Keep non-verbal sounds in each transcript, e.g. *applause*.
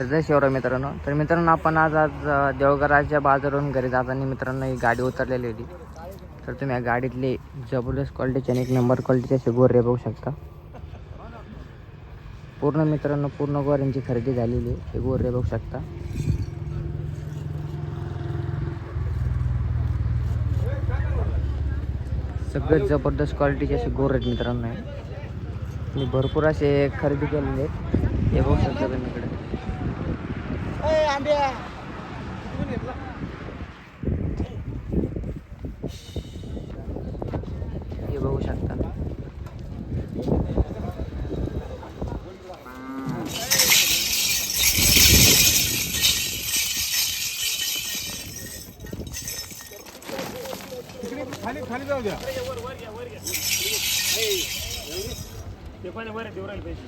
जय शिवराय मित्रांनो. तर मित्रांनो आपण आज आज देवगराच्या देवघराच्या बाजारून घरी जाताना मित्रांनो ही गाडी उतरलेली होती. तर तुम्ही या गाडीतले जबरदस्त क्वालिटीचे आणि एक नंबर क्वालिटीचे असे गोरे बघू शकता. पूर्ण मित्रांनो पूर्ण गोऱ्यांची खरेदी झालेली आहे. हे गोरे बघू शकता. सगळ्यात जबरदस्त क्वालिटीचे असे गोर आहेत मित्रांनो. मी भरपूर असे खरेदी केलेले आहेत. हे बघू शकता तुम्ही इकडे. हे बघू शकता. खाली खाली जाऊ द्या. Dale, muere, te el pecho.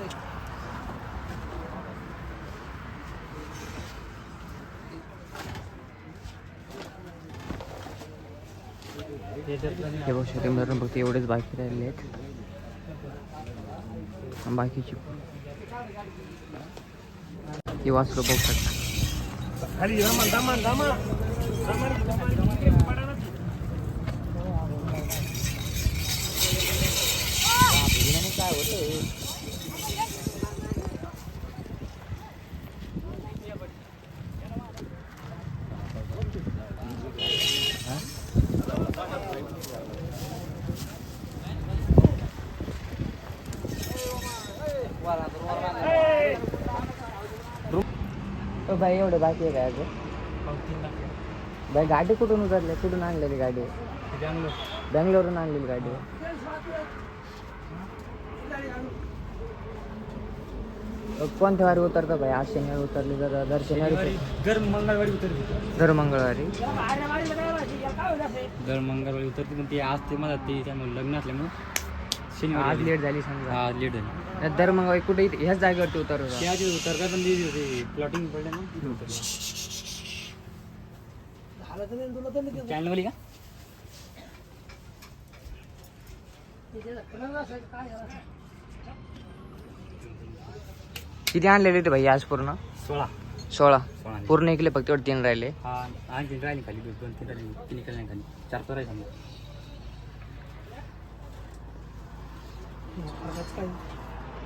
Thank *laughs* you. हे बघू मित्रांनो फक्त एवढेच बाकी राहिले आहेत. आणि बाकीची ही वासरू बघू शकता खाली दमा भाई एवढे बाकी आहे काय अजून? भाई गाडी कुठून उतरली कुठून आणलेली गाडी? बँगलोरवरून आणलेली गाडी. कोणत्या वारी उतरतं भाई आज शनिवारी उतरली तर दर शनिवारी दर मंगळवारी उतरली. दर मंगळवारी? दर मंगळवारी उतरते पण ते आज ते मला ते त्यामुळे लग्न असल्यामुळे शनिवारी आज. लेट झाली समजा. हा लेट झाली. दर मंगळवारी कुठे इथे- ह्याच जागेवरती उतरत ते आधी उतरता पण ते प्लॉटिंग पडलं ना चॅनलवाली का? किती आणलेले ते भाई आज पूर्ण? सोळा. सोळा. सोळा आणले. पूर्ण इकले फक्त एवढे तीन राहिले. हा आणखी राहिली खाली दोन तीन राहिली तीन इकडे खाली. चार तर आहे समजा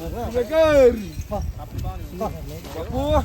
Bekari. Bapu. Ah.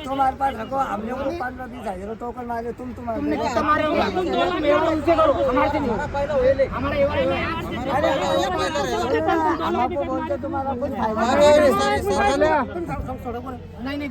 तुम्हारे पास रखो हम लोग को पंद्रह बीस हजार टोकन मांगे तुम तुम्हारे बोलते तुम्हारा कुछ फायदा नहीं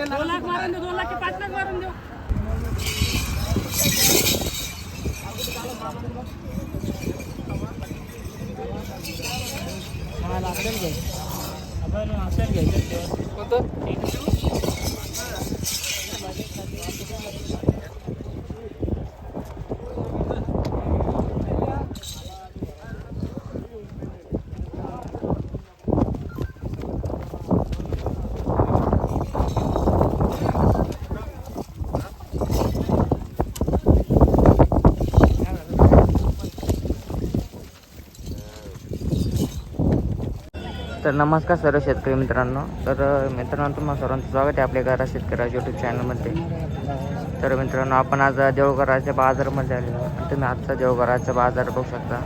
दो लाख मारून देऊ दोन लाख पाच लाख मारून देऊ हा लागेल घ्यायचं कोणतं? तर नमस्कार सर्व शेतकरी मित्रांनो. तर मित्रांनो तुम्हाला सर्वांचं स्वागत आहे आपल्या घरा शेतकऱ्या यूट्यूब चॅनलमध्ये तर मित्रांनो आपण आज देवघराच्या बाजारामध्ये आलेलो आणि तुम्ही आजचा देवघराचा बाजार बघू शकता.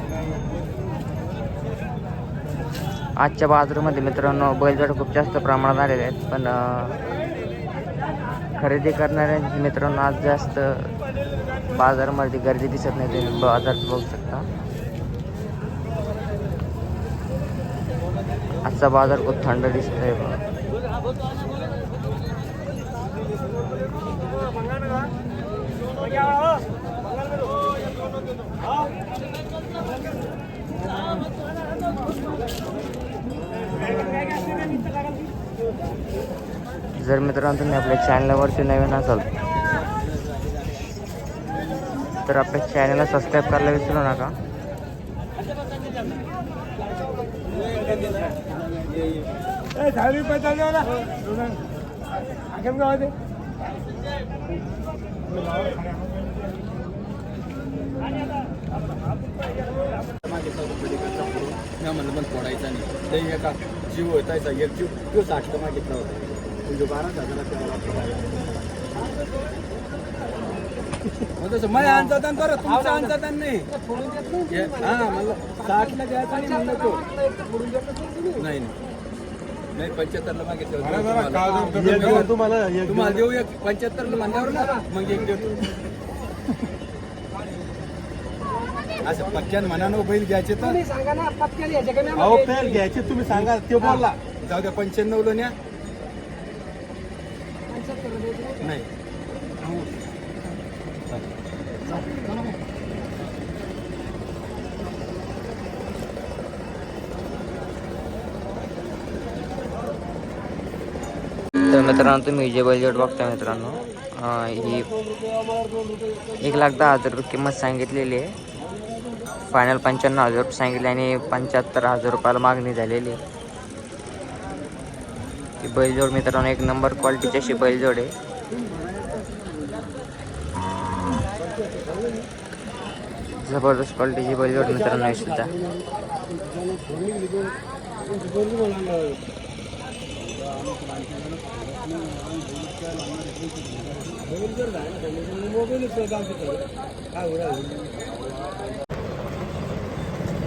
आजच्या बाजारामध्ये मित्रांनो बैलजड खूप जास्त प्रमाणात आलेले आहेत. पण खरेदी करणाऱ्यांची मित्रांनो आज जास्त बाजारामध्ये गर्दी दिसत नाही तुम्ही बाजार बघू शकता. आजचा बाजार खूप थंड दिसतोय बघा. जर मित्रांनो तुम्ही आपल्या चॅनलवरती नवीन असाल तर आपल्या चॅनलला सबस्क्राईब करायला विसरू नका दहावी पैसा द्या ना आखेम गावात मी म्हणलं पण फोडायचा नाही ते एका जीव होतायचा एक जीव तो साठ मागितला होता म्हणजे बारा हजाराचा मग तसं माझ्या आणतात आणि बरं तुमचं आणतात आणि नाही. हे- म्हणलं साठला द्यायचा नाही म्हणलं तो नाही नाही. नाही पंच्याहत्तरला मागितलं होतं. तुम्हाला. तुम्हाला तुम्हाला देऊ एक. पंच्याहत्तरला म्हणल्यावर ना मग एक देतो असं पक्क्यान म्हणानं बैल घ्यायचे तर. अहो पेर घ्यायचे तुम्ही सांगा ते बोलला. जाऊ द्या पंच्याण्णव न्या. नाही. तर मित्रांनो तुम्ही जे बजेट बघता मित्रांनो ही एक लाख दहा हजार रुपये किंमत सांगितलेली आहे. फायनल पंच्याण्णव हजार रुपये सांगितले आणि पंच्याहत्तर हजार रुपयाला मागणी झालेली आहे. ही बैलजोड मित्रांनो एक नंबर क्वालिटीची अशी बैलजोड आहे. जबरदस्त क्वालिटीची बैलजोड मित्रांनो नाही सुद्धा.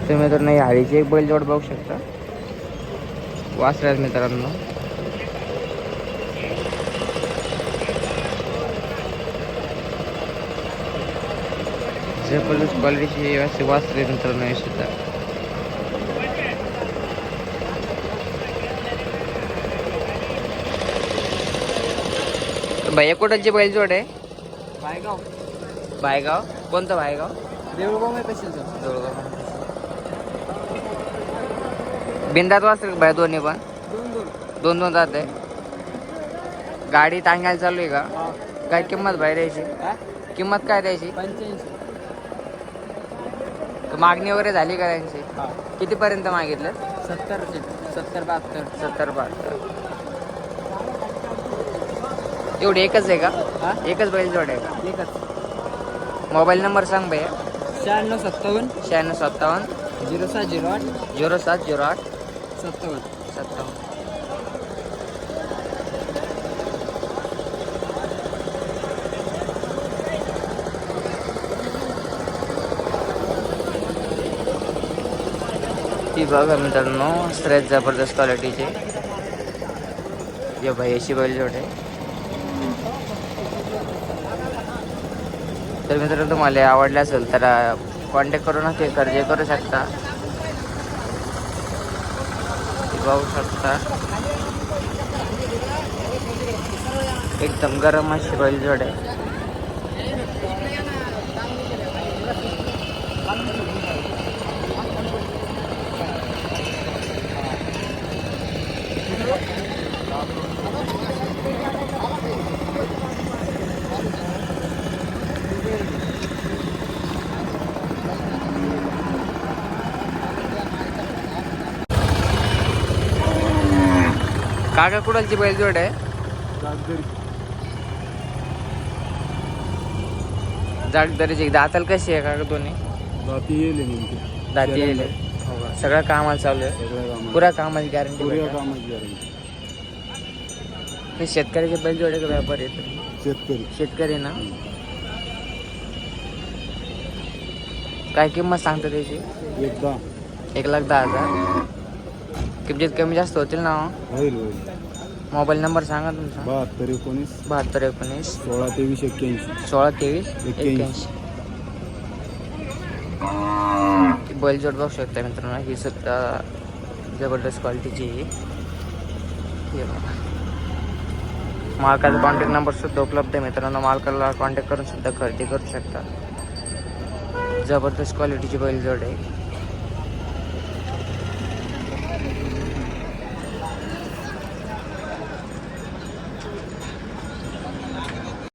तुम्ही तर नाही हाळीची एक बैलजोड बघू शकता. वासराज मित्रांनो. जबरदस्त क्वालिटीची असे वासरे मित्रांनो हे सुद्धा भैया कुठंची बैलजोड आहे? बायगाव बायगाव कोणतं बायगाव देऊळगाव आहे कशाचं जवळगाव बिंदात वाचतील बाय दोन्ही पण? दोन दोन. दोन दोन जाते गाडी टांगायला चालू आहे का? काय किंमत बाहेर द्यायची? किंमत काय द्यायची? पंच्याऐंशी. मागणी वगैरे झाली का त्यांची? कितीपर्यंत मागितलं? सत्तर सत्तर बहात्तर. सत्तर बहात्तर. एवढी एकच आहे का? एकच बैलजोड आहे का? एकच. मोबाईल नंबर सांग भैया. शहाण्णव सत्तावन्न. शहाण्णव सत्तावन्न. झिरो सात झिरो आठ. झिरो सात झिरो आठ. सत्तावन्न. सत्तावन्न. ती बघा मित्रांनो सगळ्यात जबरदस्त क्वालिटीचे या भाई अशी बैलजोड आहे. तर मित्रांनो तुम्हाला आवडले असेल तर कॉन्टॅक्ट करून ते खरेदी करू शकता. पाहू शकता. एकदम गरम अशी बैलजोड आहे. काका कुडालची बैलजोड आहे? जागदरीची. दाताल कशी आहे काका दोन्ही? बाकी येईल नेमकी. दाती येईल सगळं कामाला चालू आहे? पुऱ्या कामाची गॅरंटी पुऱ्या कामाची गॅरंटी हे शेतकऱ्याचे बैलजोड आहे का व्यापारी? आहेत शेतकरी. शेतकरी ना? काय किंमत सांगता त्याची? एक लाख दहा हजार. किमतीत कमी जास्त होतील ना हो? होईल होईल. मोबाईल नंबर सांगा तुमचा. बहात्तर एकोणीस. बहात्तर एकोणीस. सोळा तेवीस एक्क्याऐंशी. सोळा तेवीस एक्क्याऐंशी. बैलजोड बघू शकता मित्रांनो. ही सुद्धा जबरदस्त क्वालिटीची हे. मालकाचा कॉन्टॅक्ट नंबर सुद्धा उपलब्ध आहे मित्रांनो. मालकाला कॉन्टॅक्ट करून सुद्धा खरेदी करू शकता. जबरदस्त क्वालिटीची बैलजोड आहे.